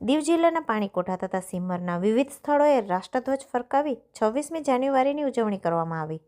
દીવ જિલ્લાના પાણીકોઠા તથા સિમરના વિવિધ સ્થળોએ રાષ્ટ્રધ્વજ ફરકાવી છવ્વીસમી જાન્યુઆરીની ઉજવણી કરવામાં આવી.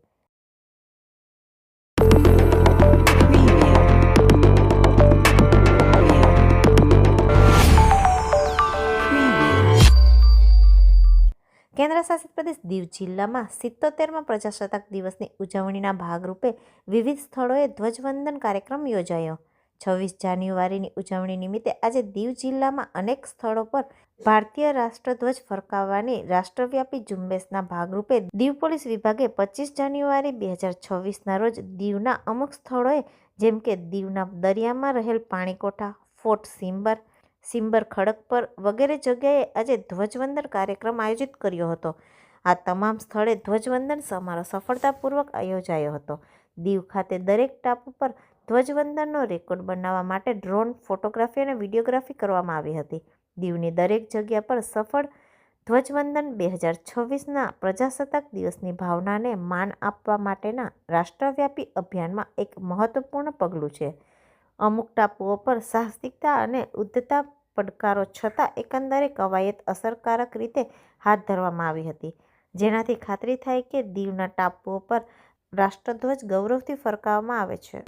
કેન્દ્રશાસિત પ્રદેશ દીવ જિલ્લામાં સિત્તોતેરમાં પ્રજાસત્તાક દિવસની ઉજવણીના ભાગરૂપે વિવિધ સ્થળોએ ધ્વજવંદન કાર્યક્રમ યોજાયો. છવ્વીસ જાન્યુઆરીની ઉજવણી નિમિત્તે આજે દીવ જિલ્લામાં અનેક સ્થળો પર ભારતીય રાષ્ટ્રધ્વજ ફરકાવવાની રાષ્ટ્રવ્યાપી ઝુંબેશના ભાગરૂપે દીવ પોલીસ વિભાગે પચીસ જાન્યુઆરી બે હજાર છવ્વીસના રોજ દીવના અમુક સ્થળોએ જેમ કે દીવના દરિયામાં રહેલ પાણીકોઠા, ફોર્ટ સિમ્બર સિમ્બર ખડક પર વગેરે જગ્યાએ આજે ધ્વજવંદન કાર્યક્રમ આયોજિત કર્યો હતો. આ તમામ સ્થળે ધ્વજવંદન સમારોહ સફળતાપૂર્વક યોજાયો હતો. દીવ ખાતે દરેક ટાપુ પર ધ્વજવંદનનો રેકોર્ડ બનાવવા માટે ડ્રોન ફોટોગ્રાફી અને વિડીયોગ્રાફી કરવામાં આવી હતી. દીવની દરેક જગ્યા પર સફળ ધ્વજવંદન બે હજાર છવ્વીસના પ્રજાસત્તાક દિવસની ભાવનાને માન આપવા માટેના રાષ્ટ્રવ્યાપી અભિયાનમાં એક મહત્વપૂર્ણ પગલું છે. અમુક ટાપુઓ પર સાહસિકતા અને ઉદ્ધતા પડકારો છતાં એકંદરે કવાયત અસરકારક રીતે હાથ ધરવામાં આવી હતી. જેનાથી ખાતરી થાય કે દીવના ટાપુઓ પર રાષ્ટ્રધ્વજ ગૌરવથી ફરકાવવામાં આવે છે.